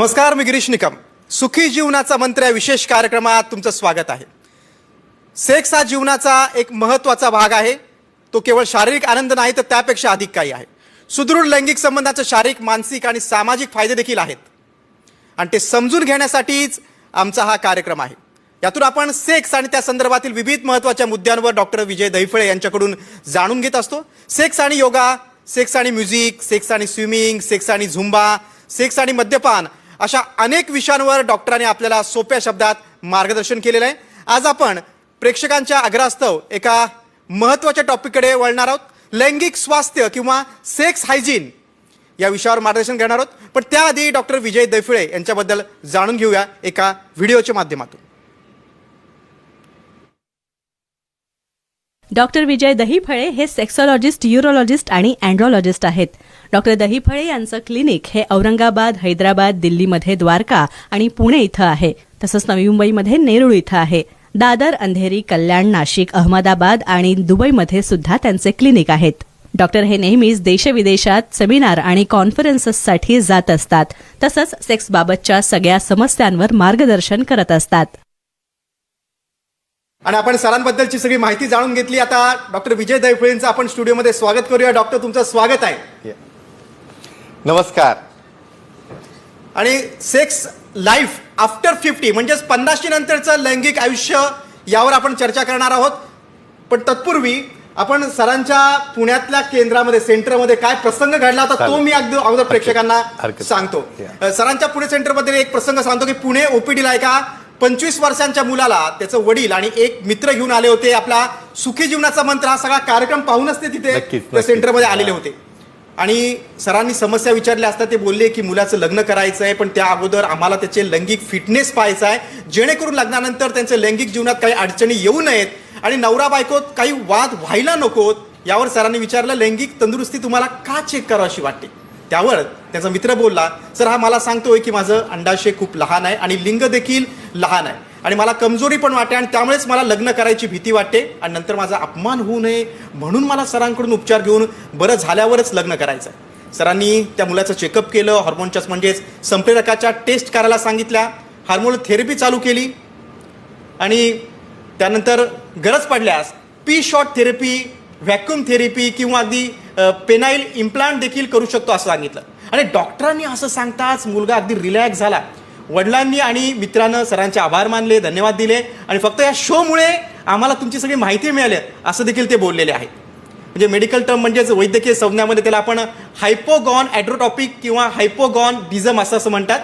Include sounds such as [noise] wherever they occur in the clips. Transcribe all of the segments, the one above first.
नमस्कार मी गिरीश निकम. सुखी जीवनाचा मंत्र या विशेष कार्यक्रमात तुमचं स्वागत आहे. सेक्स हा जीवनाचा एक महत्त्वाचा भाग आहे. तो केवळ शारीरिक आनंद नाही तर त्यापेक्षा अधिक काही आहे. सुदृढ लैंगिक संबंधाचे शारीरिक मानसिक आणि सामाजिक फायदे देखील आहेत. आणि ते समजून घेण्यासाठीच आमचा हा कार्यक्रम आहे. यातून आपण सेक्स आणि त्या संदर्भातील विविध महत्त्वाच्या मुद्द्यांवर डॉक्टर विजय दैफळे यांच्याकडून जाणून घेत असतो. सेक्स आणि योगा सेक्स आणि म्युझिक सेक्स आणि स्विमिंग सेक्स आणि झुंबा सेक्स आणि मद्यपान अशा अनेक विषयांवर डॉक्टरांनी आपल्याला सोप्या शब्दात मार्गदर्शन केलेलं आहे. आज आपण प्रेक्षकांच्या आग्रहास्तव एका महत्त्वाच्या टॉपिककडे वळणार आहोत. लैंगिक स्वास्थ्य किंवा सेक्स हायजीन या विषयावर मार्गदर्शन घेणार आहोत. पण त्याआधी डॉक्टर विजय दैफिळे यांच्याबद्दल जाणून घेऊया एका व्हिडिओच्या माध्यमातून. डॉक्टर विजय दहीफळे हे सेक्सॉलॉजिस्ट युरोलॉजिस्ट आणि अँड्रॉलॉजिस्ट आहेत. डॉक्टर दहीफळे यांचं क्लिनिक हे औरंगाबाद हैदराबाद दिल्लीमध्ये द्वारका आणि पुणे इथं आहे. तसंच नवी मुंबईमध्ये नेरूळ इथं आहे. दादर अंधेरी कल्याण नाशिक अहमदाबाद आणि दुबईमध्ये सुद्धा त्यांचे क्लिनिक आहेत. डॉक्टर हे नेहमीच देशविदेशात सेमिनार आणि कॉन्फरन्सेससाठी जात असतात. तसंच सेक्सबाबतच्या सगळ्या समस्यांवर मार्गदर्शन करत असतात. आणि आपण सरांबद्दलची सगळी माहिती जाणून घेतली. आता डॉक्टर विजय दैफळेंचं आपण स्टुडिओमध्ये स्वागत करूया. डॉक्टर तुमचं स्वागत आहे. नमस्कार. आणि सेक्स लाईफ आफ्टर फिफ्टी म्हणजेच पन्नाशी नंतरचं लैंगिक आयुष्य यावर आपण चर्चा करणार आहोत. पण तत्पूर्वी आपण सरांच्या पुण्यातल्या केंद्रामध्ये सेंटरमध्ये काय प्रसंग घडला होता तो. मी अगदी अगोदर प्रेक्षकांना सांगतो. सरांच्या पुणे सेंटरमध्ये एक प्रसंग सांगतो की पुणे ओपीडीला एका पंचवीस वर्षांच्या मुलाला त्याचं वडील आणि एक मित्र घेऊन आले होते. आपला सुखी जीवनाचा मंत्र हा सगळा कार्यक्रम पाहूनच ते तिथे त्या. सेंटरमध्ये आलेले होते. आणि सरांनी समस्या विचारल्या असता ते बोलले की मुलाचं लग्न करायचं आहे पण त्या अगोदर आम्हाला त्याचे लैंगिक फिटनेस पाहायचा आहे. जेणेकरून लग्नानंतर त्यांच्या लैंगिक जीवनात काही अडचणी येऊ नयेत आणि नवरा बायकोत काही वाद व्हायला नकोत यावर सरांनी विचारलं लैंगिक तंदुरुस्ती तुम्हाला का चेक करावं वाटते? त्यावर त्याचा मित्र बोलला सर हा मला सांगतोय की माझं अंडाशय खूप लहान आहे आणि लिंग देखील लहान आहे. आणि मला कमजोरी पण वाटते आणि त्यामुळेच मला लग्न करायची भीती वाटते आणि नंतर माझा अपमान होऊ नये म्हणून मला सरांकडून उपचार घेऊन बरं झाल्यावरच लग्न करायचं. आहे सरांनी त्या मुलाचं चेकअप केलं हॉर्मोनच्याच म्हणजेच संप्रेरकाच्या टेस्ट करायला सांगितल्या हार्मोन थेरपी चालू केली आणि त्यानंतर गरज पडल्यास P shot therapy vacuum therapy किंवा अगदी पेनाईल इम्प्लांट देखील करू शकतो असं सांगितलं. आणि डॉक्टरांनी असं सांगताच मुलगा अगदी रिलॅक्स झाला. वडिलांनी आणि मित्रानं सरांचे आभार मानले धन्यवाद दिले. आणि फक्त या शोमुळे आम्हाला तुमची सगळी माहिती मिळाली. असं देखील ते बोललेले आहेत. म्हणजे मेडिकल टर्म म्हणजेच वैद्यकीय संज्ञामध्ये त्याला आपण हायपोगॉन ॲड्रोटॉपिक किंवा हायपोगॉन डिझम असं असं म्हणतात.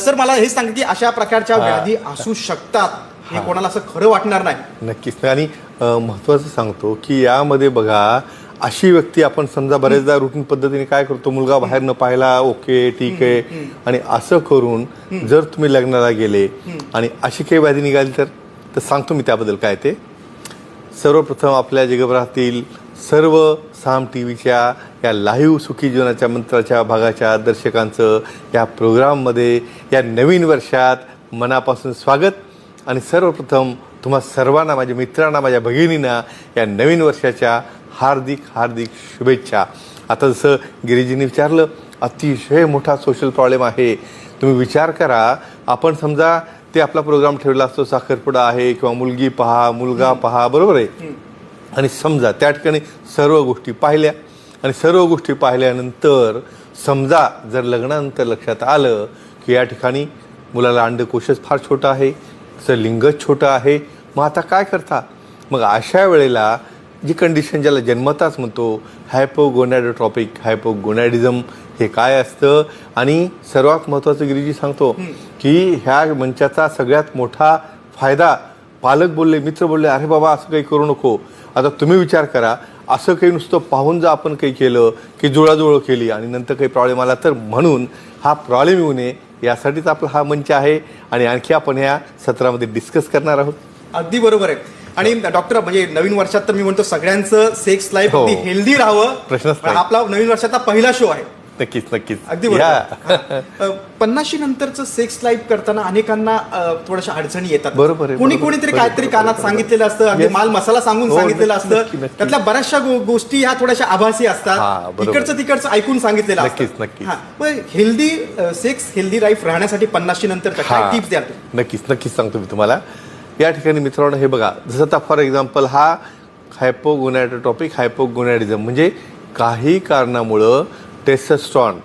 सर मला हे सांग की अशा प्रकारच्या. व्याधी असू शकतात हे कोणाला असं खरं वाटणार नाही. नक्कीच. आणि अ, महत्त्वाचं सांगतो की यामध्ये बघा अशी व्यक्ती आपण समजा बरेचदा रुटीन पद्धतीने काय करतो मुलगा बाहेर न पाहिला ओके ठीक आहे. आणि असं करून जर तुम्ही लग्नाला गेले आणि अशी काही व्याधी निघाली तर तर सांगतो मी त्याबद्दल काय ते. सर्वप्रथम आपल्या जगभरातील सर्व साम टी व्हीच्या या लाईव्ह सुखी जीवनाच्या मंत्राच्या भागाच्या दर्शकांचं या प्रोग्राममध्ये या नवीन वर्षात मनापासून स्वागत. आणि सर्वप्रथम तुम्हा सर्वांना माझ्या मित्रांना माझ्या भगिनींना या नवीन वर्षाच्या हार्दिक हार्दिक शुभेच्छा. आता जसं गिरीजींनी विचारलं अतिशय मोठा सोशल प्रॉब्लेम आहे. तुम्ही विचार करा. आपण समजा ते आपला प्रोग्राम ठेवला असतो साखरपुडा आहे किंवा मुलगी पहा मुलगा पहा बरोबर आहे? आणि समजा त्या ठिकाणी सर्व गोष्टी पाहिल्या. आणि सर्व गोष्टी पाहिल्यानंतर समजा जर लग्नानंतर लक्षात आलं की या ठिकाणी मुलाला अंडकोशच फार छोटं आहे त्याचं लिंगच छोटं आहे मग आता काय करता? मग अशा वेळेला जी कंडिशन ज्याला जन्मताच म्हणतो हायपोगोनॅडोट्रॉपिक हायपोगोनॅडिझम हे काय असतं? आणि सर्वात महत्त्वाचं गिरीजी सांगतो की ह्या मंचाचा सगळ्यात मोठा फायदा पालक बोलले मित्र बोलले अरे बाबा असं काही करू नको. आता तुम्ही विचार करा असं काही नुसतं पाहून जर आपण काही केलं की जुळाजुळं केली आणि नंतर काही प्रॉब्लेम आला तर म्हणून हा प्रॉब्लेम येऊ नये यासाठीच आपला हा मंच आहे आणि आणखी आपण ह्या सत्रामध्ये डिस्कस करणार आहोत. अगदी बरोबर आहे. आणि डॉक्टर म्हणजे नवीन वर्षात तर मी म्हणतो सगळ्यांचं सेक्स लाईफ हो. हेल्दी राहावं नाही. आपला नवीन वर्षाचा पहिला शो आहे नक्कीच नक्कीच अगदी. बरोबर पन्नाशी नंतरचं सेक्स लाईफ करताना अनेकांना थोड्याशा अडचणी येतात बरोबर कोणी कोणीतरी काहीतरी कानात. सांगितलेलं असतं अगदी. माल मसाला सांगून हो, सांगितलेलं असतं. त्यातल्या बऱ्याचशा गोष्टी ह्या थोड्याशा आभासी असतात. तिकडचं तिकडचं ऐकून सांगितलेलं नक्कीच, नक्कीच. हेल्दी सेक्स हेल्दी लाईफ राहण्यासाठी पन्नाशी नंतर काय. टिप्स तुम्ही? नक्कीच नक्कीच सांगतो मी तुम्हाला या ठिकाणी मित्रांनो हे बघा जसं आता फॉर एक्झाम्पल हा हायपोगोनॅटोटॉपिक हायपोगोनॅडिझम म्हणजे काही कारणामुळं टेस्टस्ट्रॉन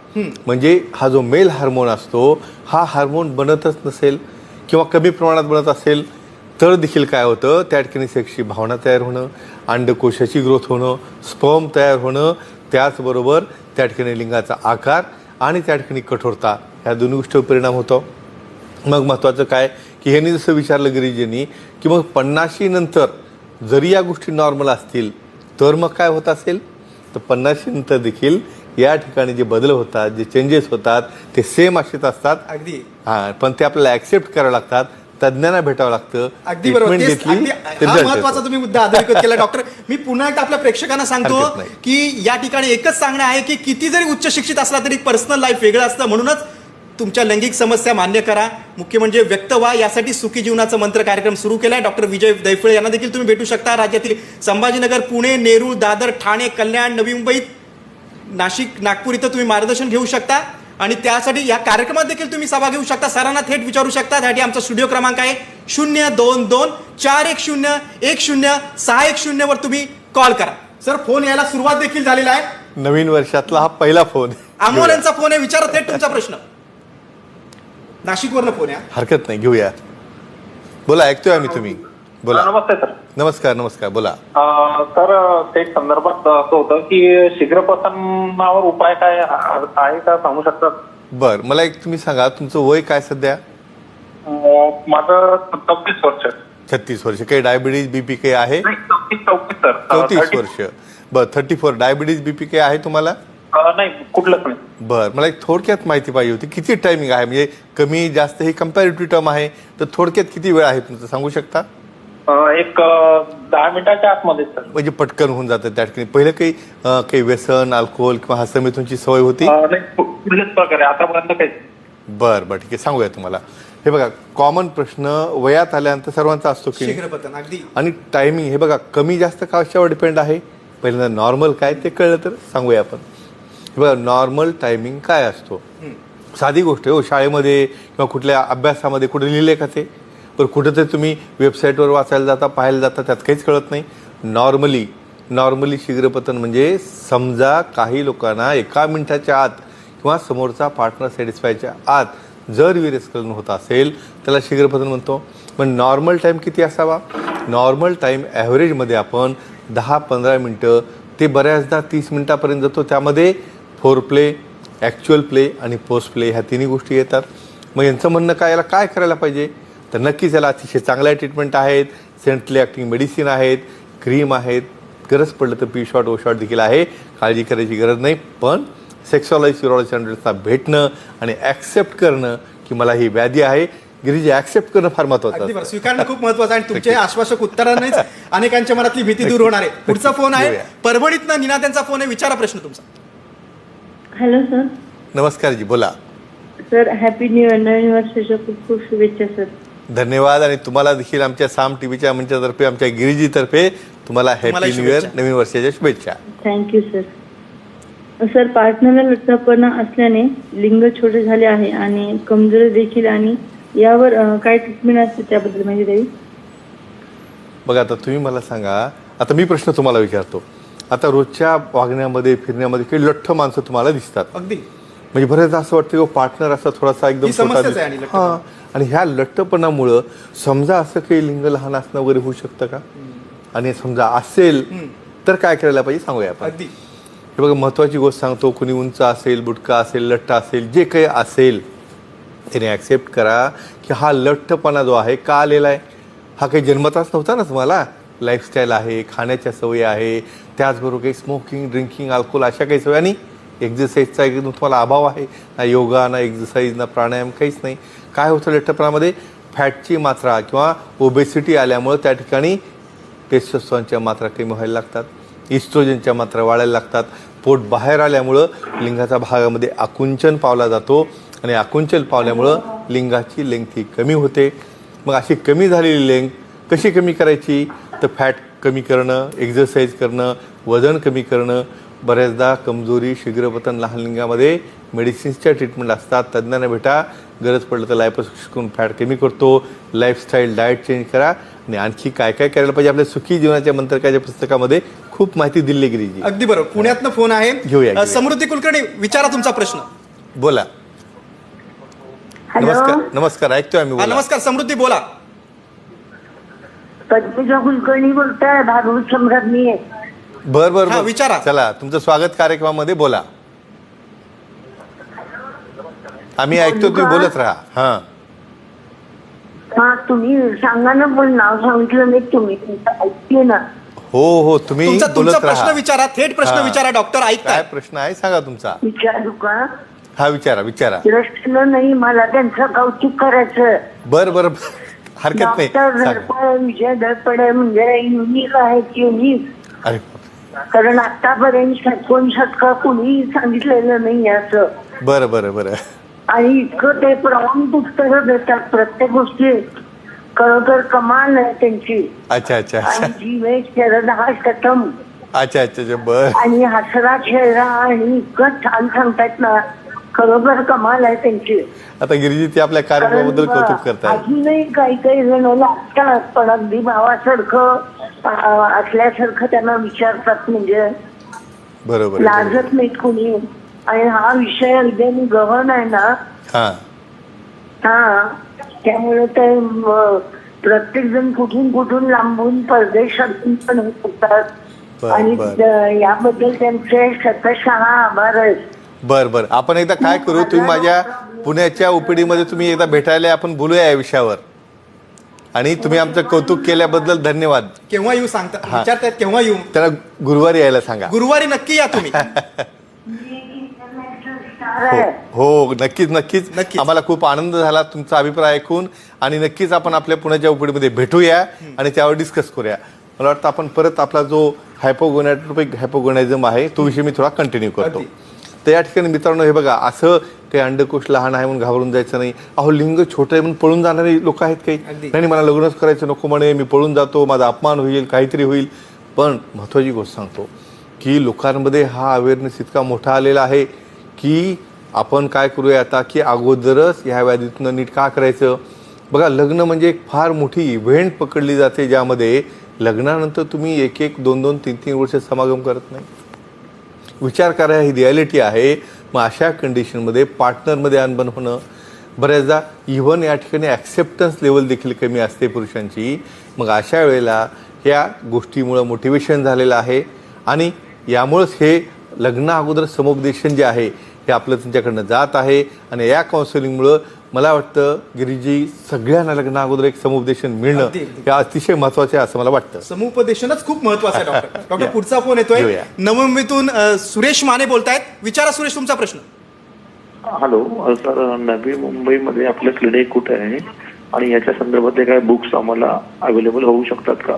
म्हणजे हा जो मेल हार्मोन असतो हा हार्मोन बनतच नसेल किंवा कमी प्रमाणात बनत असेल तर देखील काय होतं त्या ठिकाणी सेक्सची भावना तयार होणं अंडकोशाची ग्रोथ होणं स्पर्म तयार होणं त्याचबरोबर त्या ठिकाणी लिंगाचा आकार आणि त्या ठिकाणी कठोरता ह्या दोन्ही गोष्टीवर परिणाम होतो. मग महत्त्वाचं काय की ह्यांनी जसं विचारलं गिरीजींनी की मग पन्नाशी नंतर जरी या गोष्टी नॉर्मल असतील तर मग काय होत असेल? तर पन्नाशी नंतर देखील या ठिकाणी जे बदल होतात जे चेंजेस होतात ते सेम असेच असतात. अगदी. हां पण ते आपल्याला ऍक्सेप्ट करावं लागतात तज्ज्ञांना भेटावं लागतं अगदी बरोबर. महत्त्वाचा. तुम्ही मुद्दा अधोरेखित केला डॉक्टर मी पुन्हा एकदा आपल्या प्रेक्षकांना सांगतो. की या ठिकाणी एकच सांगणं आहे की किती जरी उच्च शिक्षित असला तरी पर्सनल लाईफ वेगळं असतं. म्हणूनच तुमच्या लैंगिक समस्या मान्य करा. मुख्य म्हणजे व्यक्त व्हा. यासाठी सुखी जीवनाचा मंत्र कार्यक्रम सुरू केलाय. डॉक्टर विजय दैफळे यांना देखील तुम्ही भेटू शकता. राज्यातील संभाजीनगर पुणे नेरूळ दादर ठाणे कल्याण नवी मुंबईत नाशिक नागपूर इथं तुम्ही मार्गदर्शन घेऊ शकता. आणि त्यासाठी या कार्यक्रमात देखील तुम्ही सभा घेऊ शकता. सरांना थेट विचारू शकता. त्यासाठी आमचा स्टुडिओ क्रमांक आहे शून्य दोन दोन चार एक शून्य एक शून्य सहा एक शून्य वर तुम्ही कॉल करा. सर फोन यायला सुरुवात देखील झालेला आहे. नवीन वर्षातला हा पहिला फोन. अमोल यांचा फोन आहे. विचारा थेट तुमचा प्रश्न. नाशिकवरनं फोन हा. हरकत नाही घेऊया. बोला ऐकतोय आम्ही तुम्ही. बोला. नमस्ते सर. नमस्कार नमस्कार बोला. अं, सर ते एक संदर्भात असं होतं की शीघ्रपतनावर उपाय काय आहे का सांगू शकतात बर मला एक तुम्ही सांगा तुमचं वय काय सध्या? अं, माझं चौतीस वर्ष. छत्तीस वर्ष. काही डायबिटीज बीपी काही आहे? नाही चौतीस चौतीस सर. अं, चौतीस 30 वर्ष. बर थर्टी फोर. डायबिटीज बीपी काही आहे तुम्हाला? नाही कुठलंच नाही बर मला एक थोडक्यात माहिती पाहिजे होती किती टायमिंग आहे? म्हणजे कमी जास्त ही कम्पॅरेटिव्ह टर्म आहे तर थोडक्यात किती वेळ आहे तुमचं सांगू शकता? अं, एक अं, दहा मिनिटाच्या आतमध्ये सर. म्हणजे पटकन होऊन जातं त्या ठिकाणी. पहिलं काही अं, काही व्यसन अल्कोहोल किंवा हस्तमिथूनची सवय होती? अं, नाही प्रकारे आतापर्यंत काही बर बर ठीक आहे सांगूया तुम्हाला. हे बघा कॉमन प्रश्न वयात आल्यानंतर सर्वांचा असतो की? शीघ्रपतन अगदी. आणि टायमिंग हे बघा कमी जास्त कशावर डिपेंड आहे? पहिल्यांदा नॉर्मल काय ते कळलं तर सांगूया आपण. बघा नॉर्मल टायमिंग काय असतो? साधी गोष्ट आहे हो शाळेमध्ये किंवा कुठल्या अभ्यासामध्ये कुठे लिहिले का ते? पण कुठेतरी तुम्ही वेबसाईटवर वाचायला जाता पाहायला जाता त्यात काहीच कळत नाही. नॉर्मली नॉर्मली शीघ्रपतन म्हणजे समजा काही लोकांना एका मिनिटाच्या आत किंवा समोरचा पार्टनर सॅटिस्फायच्या आत जर विरेस्खलन होत असेल त्याला शीघ्रपतन म्हणतो. पण नॉर्मल टाईम किती असावा? नॉर्मल टाईम ॲव्हरेजमध्ये आपण दहा पंधरा मिनटं ते बऱ्याचदा तीस मिनटापर्यंत जातो. त्यामध्ये फोर प्ले ॲक्च्युअल प्ले आणि पोस्ट प्ले ह्या तिन्ही गोष्टी येतात. मग यांचं म्हणणं काय? याला काय करायला पाहिजे? तर नक्कीच याला अतिशय चांगल्या ट्रीटमेंट आहेत. सेंट्रली ॲक्टिंग मेडिसिन आहेत. क्रीम आहेत. गरज पडलं तर पी शॉट ओ शॉट देखील आहे. काळजी करायची गरज नाही. पण सेक्सॉलॉजी सिरोलॉजी हंड्रेडचा भेटणं आणि ॲक्सेप्ट करणं की मला ही व्याधी आहे. गिरीजी ॲक्सेप्ट करणं फार असतं. स्वीकारणं खूप महत्वाचं आहे आणि [laughs] तुमचे आश्वासक उत्तरानेच अनेकांच्या मनातली भीती दूर होणार आहे. पुढचा फोन आहे. परभणीतनं निनाद्यांचा फोन आहे. विचारा प्रश्न तुमचा. हॅलो सर नमस्कार जी बोला. सर हॅपी न्यू इयर नवीन वर्षाच्या खूप खूप शुभेच्छा सर धन्यवाद. आणि तुम्हाला देखील आमच्या साम टीव्हीच्या मंचातर्फे आमच्या गिरिजीतर्फे तुम्हाला हॅपी न्यू इयर शुभेच्छा. नवीन वर्षाच्या शुभेच्छा. थँक्यू सर सर पार्टनरला लठ्ठपणा असल्याने लिंग छोटे झाले आहे आणि कमजोरी देखील आणि यावर अं, काय ट्रीटमेंट असते त्याबद्दल माहिती द्यावी? बघा आता तुम्ही मला सांगा. आता मी प्रश्न तुम्हाला विचारतो. आता रोजच्या वागण्यामध्ये फिरण्यामध्ये काही लठ्ठ माणसं तुम्हाला दिसतात. अगदी. म्हणजे बरेचदा असं वाटतं की पार्टनर असा थोडासा एकदम ही आणि. हा. ह्या लठ्ठपणामुळं समजा असं काही लिंग लहान असणं वगैरे होऊ शकतं का? आणि समजा असेल तर काय करायला पाहिजे सांगूया आपण. हे बघा महत्वाची गोष्ट सांगतो कुणी उंच असेल बुटका असेल लठ्ठ असेल जे काही असेल त्याने ॲक्सेप्ट करा की हा लठ्ठपणा जो आहे का आलेला आहे? हा काही जन्मताच नव्हता ना तुम्हाला? लाईफस्टाईल आहे खाण्याच्या सवयी आहे त्याचबरोबर काही स्मोकिंग ड्रिंकिंग अल्कोहोल अशा काही सवयी. आणि एक्झरसाईजचा एकदम तुम्हाला अभाव आहे. ना योगा ना एक्झरसाईज ना प्राणायाम काहीच नाही. काय होतं लठ्ठपणामध्ये? फॅटची मात्रा किंवा ओबेसिटी आल्यामुळं त्या ठिकाणी टेस्टोस्टॉनच्या मात्रा कमी व्हायला लागतात. इस्ट्रोजनच्या मात्रा वाढायला लागतात. पोट बाहेर आल्यामुळं लिंगाच्या भागामध्ये आकुंचन पावला जातो. आणि आकुंचन पावल्यामुळं लिंगाची लेंथी कमी होते. मग अशी कमी झालेली लेंग कशी कमी करायची? तर फॅट कमी करणं एक्झरसाईज करणं वजन कमी करणं बऱ्याचदा कमजोरी शीघ्रपतन लहान लिंगामध्ये मेडिसिन्सच्या ट्रीटमेंट असतात. तज्ज्ञांना भेटा. गरज पडलं तर लायपोसक्शन फॅट कमी करतो. लाईफस्टाईल डाएट चेंज करा. आणि आणखी काय काय करायला पाहिजे? आपल्या सुखी जीवनाच्या मंत्रकाच्या पुस्तकामध्ये खूप माहिती दिली गेली अगदी बरोबर. पुण्यातनं फोन आहे. घेऊया. समृद्धी कुलकर्णी विचारा तुमचा प्रश्न. बोला. नमस्कार. नमस्कार. ऐकतोय आम्ही. नमस्कार. समृद्धी बोला. पद्मजा कुलकर्णी बोलताय? भागवत सम्राट मी आहे. बर बर हा, बर. विचारा. चला तुमचं स्वागत कार्यक्रमामध्ये बोला. आम्ही ऐकतो तुम्ही बोलत राहा. हा. हा तुम्ही सांगा ना पण नाव सांगितलं नाही तुम्ही तुमचं ऐकते ना. हो हो तुम्ही तुमचा तुमचा बोलत प्रश्न राहा विचारा थेट प्रश्न हा. विचारा डॉक्टर काय ऐकताय. प्रश्न आहे? सांगा तुमचा. विचारू का? हा विचारा विचारा. प्रश्न नाही मला त्यांचं कौतुक करायचं. बर बर. हरकत नाही. सांगा. धडपड विजय धडपडे म्हणजे युनिक आहेत युनिक अरे. कारण आतापर्यंत षटकोन शतक कुणी सांगितलेलं नाही असं. बरं बरं बरं. आणि इतकं ते प्रमाण उत्तरं देतात प्रत्येक गोष्टी. खरोखर कमाल आहे त्यांची. अच्छा अच्छा आणि अच्छा जीवे शरद हा शतम. अच्छा अच्छा अच्छा बर. आणि हसरा चेहरा आणि इतकं छान सांगतायत ना. खरोखर कमाल आहे त्यांची. आता गिरिजी ते आपल्या कार्यक्रमाबद्दल कौतुक करताय अजूनही काही काही जण लागतात पण अगदी भावासारखं असल्यासारखं त्यांना विचारतात म्हणजे बरोबर. लाजत नाहीत कोणी. आणि हा विषय अगदी गहन आहे ना. हा. हा. त्यामुळे ते प्रत्येक जण कुठून कुठून लांबून परदेशातून पण होतात आणि याबद्दल त्यांचे शतशः आभार आहेत. बर बर. आपण एकदा काय करू? तुम्ही माझ्या पुण्याच्या ओपीडी मध्ये तुम्ही एकदा भेटायला आपण बोलूया या विषयावर. आणि तुम्ही आमचं कौतुक केल्याबद्दल धन्यवाद. केव्हा येऊ सांगता? हा. विचारतायत केव्हा येऊ? त्याला गुरुवारी यायला सांगा. गुरुवारी नक्की या तुम्ही. स्टार [laughs] आहे हो नक्कीच नक्कीच. नक्कीच. आम्हाला खूप आनंद झाला तुमचा अभिप्राय ऐकून. आणि नक्कीच आपण आपल्या पुण्याच्या उपडीमध्ये भेटूया आणि त्यावर डिस्कस करूया. मला वाटतं आपण परत आपला जो हायपोगोनॅट्रोपिक हायपोगोनॅझम आहे तो विषय मी थोडा कंटिन्यू करतो. अगदी. तर या ठिकाणी मित्रांनो हे बघा असं ते अंडकोश लहान आहे म्हणून घाबरून जायचं नाही. अहो लिंग छोटं आहे म्हणून पळून जाणारे लोक आहेत काही. नाही, मला लग्नच करायचं नको म्हणे मी पळून जातो माझा अपमान होईल काहीतरी होईल. पण महत्त्वाची गोष्ट सांगतो की लोकांमध्ये हा अवेअरनेस इतका मोठा आलेला आहे की आपण काय करूया आता की अगोदरच ह्या व्याधीतनं नीट का करायचं? बघा लग्न म्हणजे एक फार मोठी इव्हेंट पकडली जाते ज्यामध्ये लग्नानंतर तुम्ही एक एक दोन दोन तीन तीन वर्ष समागम करत नाही. विचार करा ही रियालिटी आहे. मग अशा कंडिशनमध्ये पार्टनरमध्ये अनबन होणं. बऱ्याचदा इव्हन या ठिकाणी ॲक्सेप्टन्स लेवल देखील कमी असते पुरुषांची. मग अशा वेळेला ह्या गोष्टीमुळं मोटिवेशन झालेलं आहे. आणि यामुळंच हे लग्न अगोदर समुपदेशन जे आहे हे आपलं तुमच्याकडनं जात आहे. आणि या काउन्सिलिंगमुळं मला वाटतं गिरीजी सगळ्यांना लग्ना अगोदर एक समुपदेशन मिळणं अगदी, अगदी. हे अतिशय महत्त्वाचं आहे असं मला वाटतं समुपदेशनच खूप महत्वाचं आहे डॉक्टर [laughs] डॉक्टर. पुढचा फोन येतोय घेऊया. अ, सुरेश माने बोलतायत विचारा सुरेश तुमचा प्रश्न हॅलो सर नवी मुंबईमध्ये आपलं क्लिनिक कुठे आहे आणि याच्या संदर्भातले काय बुक्स आम्हाला अवेलेबल होऊ शकतात का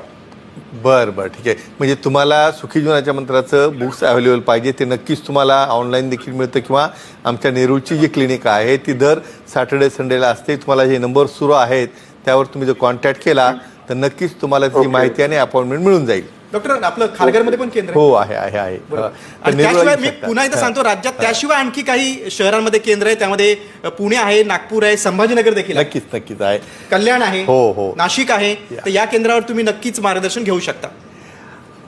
बर बर ठीक आहे. म्हणजे तुम्हाला सुखी जीवनाच्या मंत्राचं बुक्स अवेलेबल पाहिजे ते नक्कीच तुम्हाला ऑनलाईन देखील मिळतं किंवा आमच्या नेरूळची जी क्लिनिक आहे ती दर सॅटर्डे संडेला असते. तुम्हाला जे नंबर सुरू आहेत त्यावर तुम्ही जर कॉन्टॅक्ट केला तर नक्कीच तुम्हाला Okay. माहिती आणि अपॉइंटमेंट मिळून जाईल. डॉक्टर आपलं खारघरमध्ये पण केंद्र आहे. हो आहे आहे आहे. त्याशिवाय मी. पुन्हा एकदा. सांगतो राज्यात त्याशिवाय आणखी काही शहरांमध्ये केंद्र आहे. त्यामध्ये पुणे आहे नागपूर आहे संभाजीनगर देखील नक्कीच नक्कीच आहे. कल्याण आहे हो, हो. नाशिक आहे. तर या केंद्रावर तुम्ही नक्कीच मार्गदर्शन घेऊ शकता.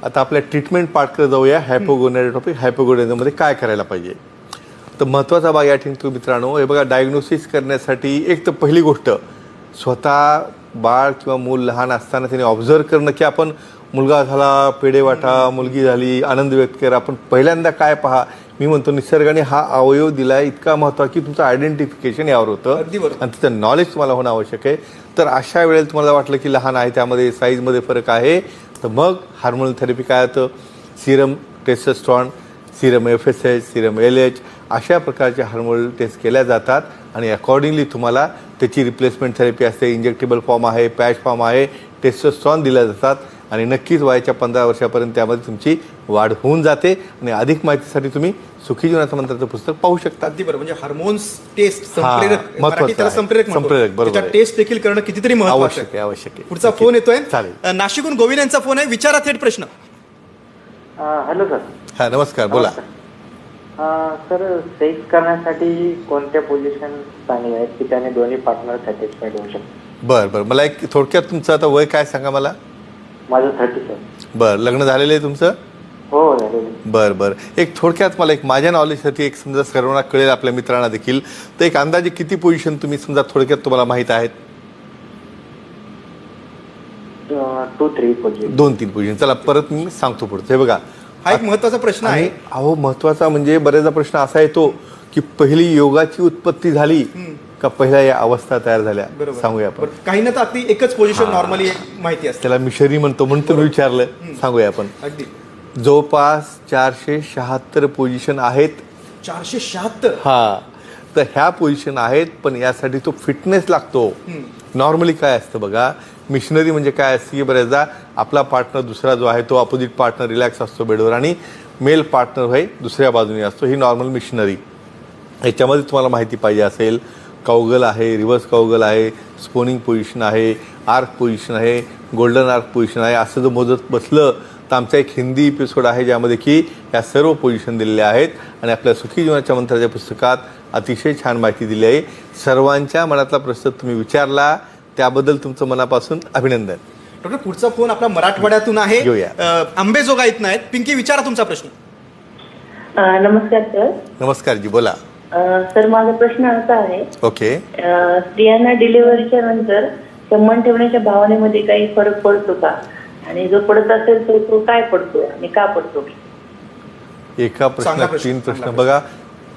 आता आपल्या ट्रीटमेंट पार्टकडे जाऊया. हायपोगोनेटॉपिक हायपोगोनेझममध्ये काय करायला पाहिजे? तर महत्त्वाचा भाग या ठिकाणी मित्रांनो हे बघा डायग्नोसिस करण्यासाठी एक तर पहिली गोष्ट स्वतः बाळ किंवा मूल लहान असताना त्याने ऑब्झर्व करणं की आपण मुलगा झाला पेढे वाटा मुलगी झाली आनंद व्यक्त करा आपण पहिल्यांदा काय पहा? मी म्हणतो निसर्गाने हा अवयव दिला इतका महत्त्वा की तुमचं आयडेंटिफिकेशन यावर होतं. आणि तिचं नॉलेज तुम्हाला होणं आवश्यक आहे. तर अशा वेळेला तुम्हाला वाटलं की लहान आहे त्यामध्ये साईजमध्ये फरक आहे. तर मग हार्मोनल थेरपी काय होतं? Serum testosterone serum F S H serum L H अशा प्रकारचे हार्मोनल टेस्ट केल्या जातात. आणि अकॉर्डिंगली तुम्हाला त्याची रिप्लेसमेंट थेरपी असते. इंजेक्टेबल फॉर्म आहे पॅच फॉर्म आहे. टेस्टस्ट्रॉन दिल्या जातात. आणि नक्कीच वयाच्या पंधरा वर्षापर्यंत त्यामध्ये तुमची वाढ होऊन जाते आणि अधिक माहितीसाठी तुम्ही सुखी जीवनाचं मंत्राचं पुस्तक पाहू शकता. अगदी बरोबर म्हणजे हार्मोन्स टेस्ट संप्रेरक त्याला. संप्रेरक म्हणतो. संप्रेरक, बरोबर त्याच्या आहे. टेस्ट देखील करणं कितीतरी महत्वाचं आवश्यक आहे आवश्यक आहे. पुढचा नक्की. फोन येतोय. चालेल. अ, नाशिकहून गोविंद यांचा फोन आहे. विचारा थेट प्रश्न. Hello sir. हा नमस्कार बोला. सर सेक्स करण्यासाठी कोणत्या पोझिशन चांगल्या आहेत? की त्याने दोन्ही पार्टनर सॅटिस्फाईड होऊ शकतात? बर बर. मला एक थोडक्यात तुमचं आता वय काय सांगा मला? माझं थर्टी बर लग्न झालेलं आहे तुमचं? हो झालेलं बर बर. एक थोडक्यात मला एक माझ्या नॉलेजसाठी एक समजा सर्वांना कळेल आपल्या मित्रांना देखील. तर एक अंदाजे किती पोझिशन तुम्ही समजा थोडक्यात तुम्हाला माहीत आहेत? टू थ्री पोझिशन दोन तीन पोझिशन चला परत मी सांगतो पुढचं. हे बघा हा एक महत्त्वाचा प्रश्न आहे. आणि अहो महत्त्वाचा म्हणजे बरेचदा प्रश्न असा येतो की पहिली योगाची उत्पत्ती झाली का पहिल्या या अवस्था तयार झाल्या सांगूया आपण. बरं. काहींना तर अगदी एकच पोझिशन नॉर्मली माहिती असते. त्याला मिशरी म्हणतो म्हणतो मी विचारलं सांगूया आपण. अगदी. जवळपास चारशे शहात्तर पोझिशन आहेत. चारशे शहात्तर? हा. तर ह्या पोझिशन आहेत पण यासाठी तो फिटनेस लागतो. नॉर्मली काय असतं बघा मिशनरी म्हणजे काय असतं की बऱ्याचदा आपला पार्टनर दुसरा जो आहे तो अपोजिट पार्टनर रिलॅक्स असतो बेडवर आणि मेल पार्टनर हे दुसऱ्या बाजूने असतो. ही नॉर्मल मिशनरी याच्यामध्ये तुम्हाला माहिती पाहिजे असेल काउगल आहे रिव्हर्स काउगल आहे स्पोनिंग पोझिशन आहे आर्क पोझिशन आहे गोल्डन आर्क पोझिशन आहे असं जर मोजत बसलं तर आमचा एक हिंदी एपिसोड आहे ज्यामध्ये की या सर्व पोझिशन दिलेल्या आहेत आणि आपल्या सुखी जीवनाच्या मंत्राच्या पुस्तकात अतिशय छान माहिती दिली आहे. सर्वांच्या मनातला प्रश्न तुम्ही विचारला त्याबद्दल तुमचं मनापासून अभिनंदन. डॉक्टर पुढचा फोन आपला मराठवाड्यातून आहे. घेऊया. अ, आंबेजोगा इथनं आहेत पिंकी विचारा तुमचा प्रश्न. नमस्कार सर. नमस्कार जी बोला. सर माझा प्रश्न असा आहे. ओके. स्त्रियांना डिलिव्हरीच्या नंतर संबंध ठेवण्याच्या भावनेमध्ये काही फरक पडतो का? आणि जो पडत असेल तर तो काय पडतो आणि का पडतो? एका प्रश्नात प्रश्न, तीन प्रश्न. बघा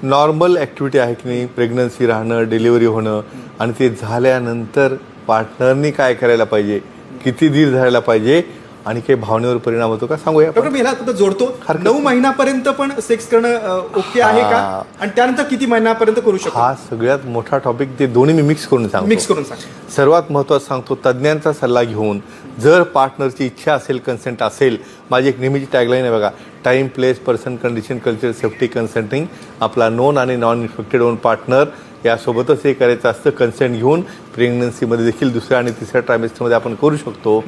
नॉर्मल ॲक्टिव्हिटी आहे की नाही? प्रेग्नन्सी राहणं डिलिव्हरी होणं आणि ते झाल्यानंतर पार्टनरनी काय करायला पाहिजे? किती धीर धरायला पाहिजे? आणि काही भावनेवर परिणाम होतो का? सांगूया? डॉक्टर मी ह्याला जोडतो. नऊ. महिन्यापर्यंत पण सेक्स करणं ओके आहे का. आणि त्यानंतर किती महिन्यापर्यंत करू शकतो? हा सगळ्यात मोठा टॉपिक ते दोन्ही मी मिक्स करून सांगतो. मिक्स करून सांग. सर्वात महत्त्वाचं सांगतो तज्ज्ञांचा सल्ला घेऊन जर पार्टनरची इच्छा असेल कन्सेंट असेल माझी एक नेहमीची टॅगलाईन आहे बघा time place person condition culture safety consenting आपला नोन आणि नॉन इन्फेक्टेड ओन पार्टनर यासोबतच हे करायचं असतं कन्सेंट घेऊन प्रेग्नन्सीमध्ये देखील दुसऱ्या आणि तिसऱ्या ट्रायमेस्टरमध्ये आपण करू शकतो.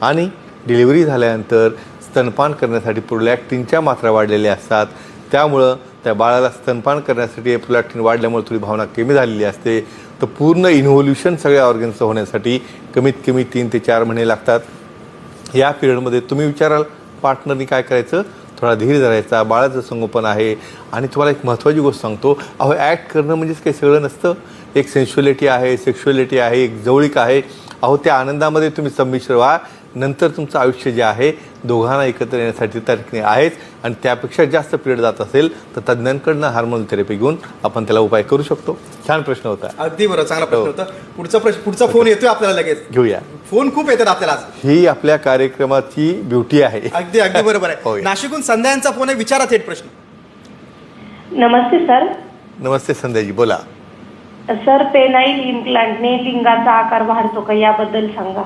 आणि डिलिव्हरी झाल्यानंतर स्तनपान करण्यासाठी प्रोलॅक्टिनच्या मात्रा वाढलेल्या असतात. त्यामुळं त्या बाळाला स्तनपान करण्यासाठी प्रोलॅक्टिन वाढल्यामुळे थोडी भावना कमी झालेली असते. तर पूर्ण इन्व्होल्युशन सगळ्या ऑर्गन्सचं होण्यासाठी कमीत कमी तीन ते चार महिने लागतात. या पिरियडमध्ये तुम्ही विचाराल पार्टनरनी काय करायचं? थोडा धीर धरायचा. बाळाचं संगोपन आहे. आणि तुम्हाला एक महत्त्वाची गोष्ट सांगतो. अहो ॲक्ट करणं म्हणजेच काही सगळं नसतं. एक सेन्शुअलिटी आहे सेक्शुअलिटी आहे एक जवळीक आहे. अहो त्या आनंदामध्ये तुम्ही संमिश्र व्हा. नंतर तुमचं आयुष्य जे आहे दोघांना एकत्र येण्यासाठी तर्कने आहेच. आणि त्यापेक्षा जास्त पिरियड जात असेल तर तज्ज्ञांकडनं हार्मोन थेरपी घेऊन आपण त्याला उपाय करू शकतो. छान प्रश्न होता. अगदी बरोबर चांगला प्रश्न हो. होता. पुढचा प्रश्न पुढचा फोन येतोय आपल्याला लगेच. घेऊया. फोन खूप येतात आपल्याला आज. ही आपल्या कार्यक्रमाची ब्युटी आहे. अगदी अगदी बरोबर. आहे. नाशिकहून संध्यांचा फोन आहे. विचारा थेट प्रश्न. नमस्ते सर. नमस्ते संध्याजी. बोला. सर पेनाईल इम्प्लांटने लिंगाचा आकार वाढतो का याबद्दल सांगा.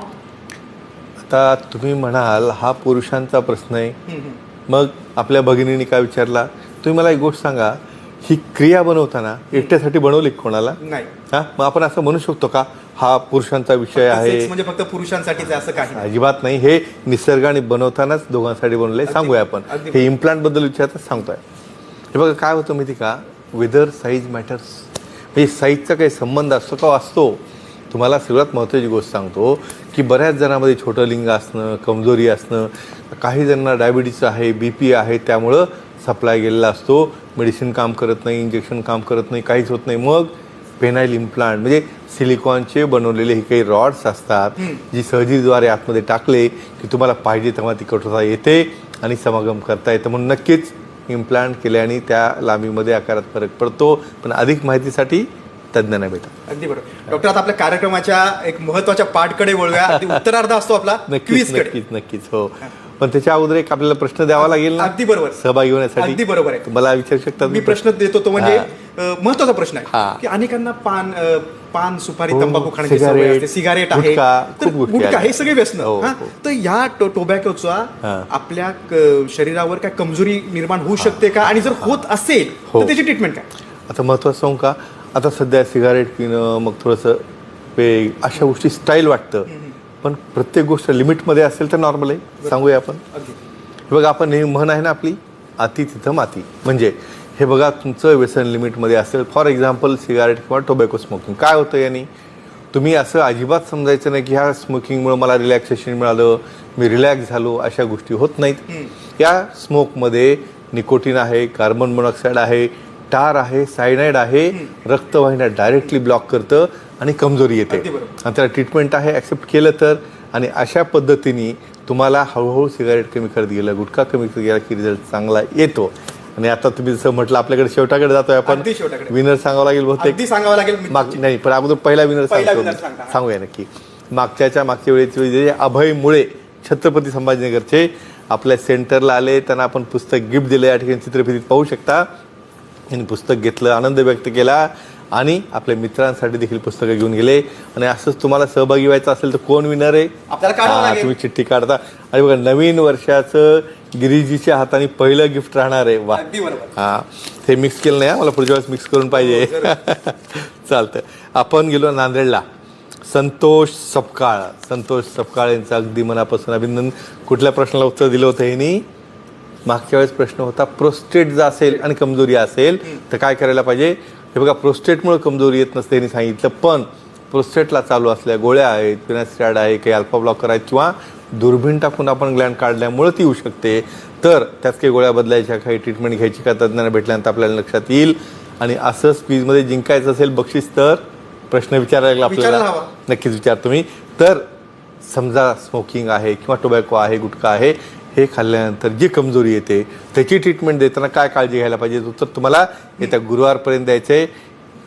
आता तुम्ही म्हणाल हा पुरुषांचा प्रश्न आहे. मग आपल्या भगिनीने काय विचारला? तुम्ही मला एक गोष्ट सांगा ही क्रिया बनवताना एकट्यासाठी बनवली कोणाला? नाही. हा? मग आपण असं म्हणू शकतो का हा पुरुषांचा विषय आहे? म्हणजे फक्त पुरुषांसाठीच आहे असं काही. अजिबात नाही. हे निसर्गाने बनवतानाच दोघांसाठी बनवलंय. सांगूया आपण. हे इम्प्लांटबद्दल विचारताच सांगतोय. हे बघा काय होतं माहिती का? वेदर साईज मॅटर्स म्हणजे साईजचा काही संबंध असतो का? असतो. तुम्हाला सगळ्यात महत्त्वाची गोष्ट सांगतो की बऱ्याच जणांमध्ये छोटं लिंग असणं कमजोरी असणं काही जणांना डायबिटीस आहे बी पी आहे त्यामुळं सप्लाय गेलेला असतो. मेडिसिन काम करत नाही इंजेक्शन काम करत नाही काहीच होत नाही. मग पेनाईल इम्प्लांट म्हणजे सिलिकॉनचे बनवलेले हे काही रॉड्स असतात जी सर्जरीद्वारे आतमध्ये टाकले की तुम्हाला पाहिजे तेव्हा ती कठोरता येते आणि समागम करता येतं. म्हणून नक्कीच इम्प्लांट केल्याने त्या लांबीमध्ये आकारात फरक pडतो पण अधिक माहितीसाठी तज्ज्ञांना भेटा अगदी बरोबर डॉक्टर आता आपल्या कार्यक्रमाच्या एक महत्त्वाच्या पाठकडे वळूया अगदी उत्तरार्ध असतो आपला नक्कीच नक्कीच नक्कीच हो पण त्याच्या अगोदर एक आपल्याला प्रश्न द्यावा लागेल ना अगदी बरोबर. सहभागी होण्यासाठी अगदी बरोबर आहे. मला विचारू शकता मी प्रश्न देतो तो म्हणजे. अ, महत्त्वाचा प्रश्न हा. आहे की अनेकांना पान अ, पान सुपारी हो, तंबाखू खाण्याची सवय सिगारेट, असते सिगारेट आहे गुटखा, तर खूप गोष्टी गुटखा आहेत. हे सगळे व्यसन हो, हा? हो. तर या टो- टोबॅकोचा. आपल्या क- शरीरावर काय कमजोरी निर्माण होऊ शकते का आणि जर होत असेल हो. तर त्याची ट्रीटमेंट काय आता महत्त्वाचं सांगू का आता सध्या सिगारेट पिणं मग थोडंसं पेय अशा गोष्टी स्टाईल वाटतं. पण प्रत्येक गोष्ट लिमिटमध्ये असेल तर नॉर्मल आहे. सांगूया आपण. हे बघा आपण नेहमी म्हण आहे ना आपली अति तिथं माती. म्हणजे हे बघा तुमचं व्यसन लिमिटमध्ये असेल. फॉर एक्झाम्पल सिगारेट किंवा टोबॅको स्मोकिंग काय होतं याने? तुम्ही असं अजिबात समजायचं नाही की ह्या स्मोकिंगमुळे मला रिलॅक्सेशन मिळालं मी रिलॅक्स झालो अशा गोष्टी होत नाहीत. या स्मोकमध्ये निकोटीन आहे कार्बन मोनॉक्साईड आहे टार आहे सायनाईड आहे रक्तवाहिन्या डायरेक्टली ब्लॉक करतं आणि कमजोरी येते. आणि त्याला ट्रीटमेंट आहे ॲक्सेप्ट केलं तर. आणि अशा पद्धतीने तुम्हाला हळूहळू सिगारेट कमी करत गेलं गुटखा कमी करत गेला की रिझल्ट चांगला येतो. आणि आता तुम्ही जसं म्हटलं आपल्याकडे शेवटाकडे जातोय आपण. विनर सांगावं लागेल बहुतेक. सांगावं लागेल माग नाही पण अगोदर पहिला विनर सांगतो. सांगूया नक्की. मागच्याच्या मागच्या वेळेची अभय मुळे छत्रपती संभाजीनगरचे आपल्या सेंटरला आले त्यांना आपण पुस्तक गिफ्ट दिलं या ठिकाणी चित्रफितीत पाहू शकता. यांनी पुस्तक घेतलं आनंद व्यक्त केला आणि आपल्या मित्रांसाठी देखील पुस्तकं घेऊन गेले. आणि असंच तुम्हाला सहभागी व्हायचं असेल तर कोण विनर आहे? आपल्याला हा. तुम्ही चिठ्ठी काढता. आणि बघा नवीन वर्षाचं गिरीजीच्या हाताने पहिलं गिफ्ट राहणार आहे. वा. हा ते मिक्स केलं नाही हा, मला पुढच्या वेळेस मिक्स करून पाहिजे. [laughs] चालतं आपण गेलो नांदेडला. संतोष सपकाळ. संतोष सपकाळ यांचं अगदी मनापासून अभिनंदन. कुठल्या प्रश्नाला उत्तर दिलं होतं यांनी मागच्या वेळेस प्रश्न होता प्रोस्टेट जर असेल आणि कमजोरी असेल तर काय करायला पाहिजे? हे बघा प्रोस्टेटमुळे कमजोरी येत नसते यांनी सांगितलं पण प्रोस्टेटला चालू असल्या गोळ्या आहेत फिनास्टॅड आहे काही अल्फा ब्लॉकर आहेत किंवा दुर्बीण टाकून आपण ग्लँड काढल्यामुळे ती येऊ शकते. तर त्यात काही गोळ्या बदलायच्या काही ट्रीटमेंट घ्यायची का? तज्ज्ञांना भेटल्यानंतर आपल्याला लक्षात येईल. आणि असं स्क्वीजमध्ये जिंकायचं असेल बक्षीस तर प्रश्न विचारायला विचारायला आपल्याला. नक्कीच विचार तुम्ही. तर समजा स्मोकिंग आहे किंवा टोबॅको आहे गुटखा आहे हे खाल्ल्यानंतर जी कमजोरी येते त्याची ट्रीटमेंट देताना काय काळजी घ्यायला पाहिजे? तो तर तुम्हाला येत्या गुरुवारपर्यंत द्यायचं आहे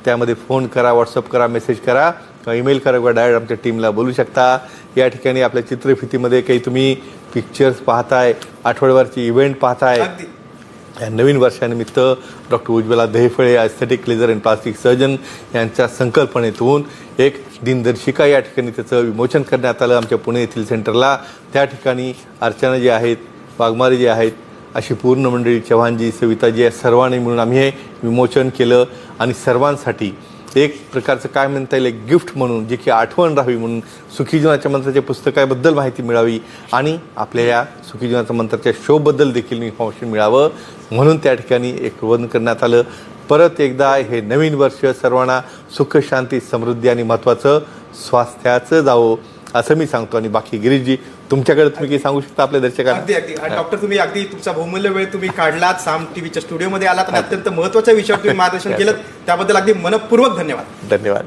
त्यामध्ये फोन करा व्हॉट्सअप करा मेसेज करा किंवा ईमेल करा किंवा डायरेक्ट आमच्या टीमला बोलू शकता. या ठिकाणी आपल्या चित्रफितीमध्ये काही तुम्ही पिक्चर्स पाहताय आठवड्यावरची इव्हेंट पाहताय. नवीन वर्षानिमित्त doctor Ujjwala Dahiphale aesthetic laser and plastic surgeon यांच्या संकल्पनेतून एक दिनदर्शिका या ठिकाणी त्याचं विमोचन करण्यात आलं. आमच्या पुणे येथील सेंटरला त्या ठिकाणी अर्चना जे आहेत वाघमारे जे आहेत अशी पूर्ण मंडळी चव्हाणजी सविताजी या सर्वांनी मिळून आम्ही हे विमोचन केलं. आणि सर्वांसाठी एक प्रकारचं काय म्हणता येईल एक गिफ्ट म्हणून जे की आठवण राहावी म्हणून सुखी जीवनाच्या मंत्राच्या पुस्तकाबद्दल माहिती मिळावी आणि आपल्या या सुखी जीवनाच्या मंत्राच्या शोबद्दल देखील इन्फॉर्मेशन मिळावं. म्हणून त्या ठिकाणी एक वन करण्यात आलं. परत एकदा हे नवीन वर्ष सर्वांना सुख शांती समृद्धी आणि महत्त्वाचं स्वास्थ्याचं जावं असं मी सांगतो. आणि बाकी गिरीशजी तुमच्याकडे तुम्ही काही सांगू शकता आपल्या दर्शकांना? अगदी अगदी. आणि डॉक्टर तुम्ही अगदी तुमचा बहुमूल्य वेळ तुम्ही काढलात साम टीव्हीच्या स्टुडिओमध्ये आलात आणि अत्यंत महत्त्वाच्या विषयावर तुम्ही [laughs] मार्गदर्शन केलं त्याबद्दल अगदी मनपूर्वक धन्यवाद. धन्यवाद.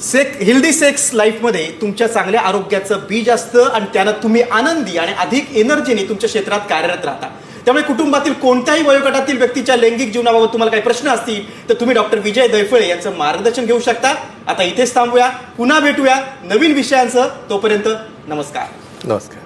सेक हेल्दी सेक्स लाईफमध्ये तुमच्या चांगल्या आरोग्याचं बीज असतं आणि त्यानं तुम्ही आनंदी आणि अधिक एनर्जीने तुमच्या क्षेत्रात कार्यरत राहता. त्यामुळे कुटुंबातील कोणत्याही वयोगटातील व्यक्तीच्या लैंगिक जीवनाबाबत तुम्हाला काही प्रश्न असतील तर तुम्ही डॉक्टर विजय दैफळे यांचं मार्गदर्शन घेऊ शकता. आता इथेच थांबूया पुन्हा भेटूया नवीन विषयांसह. तोपर्यंत नमस्कार। नमस्कार।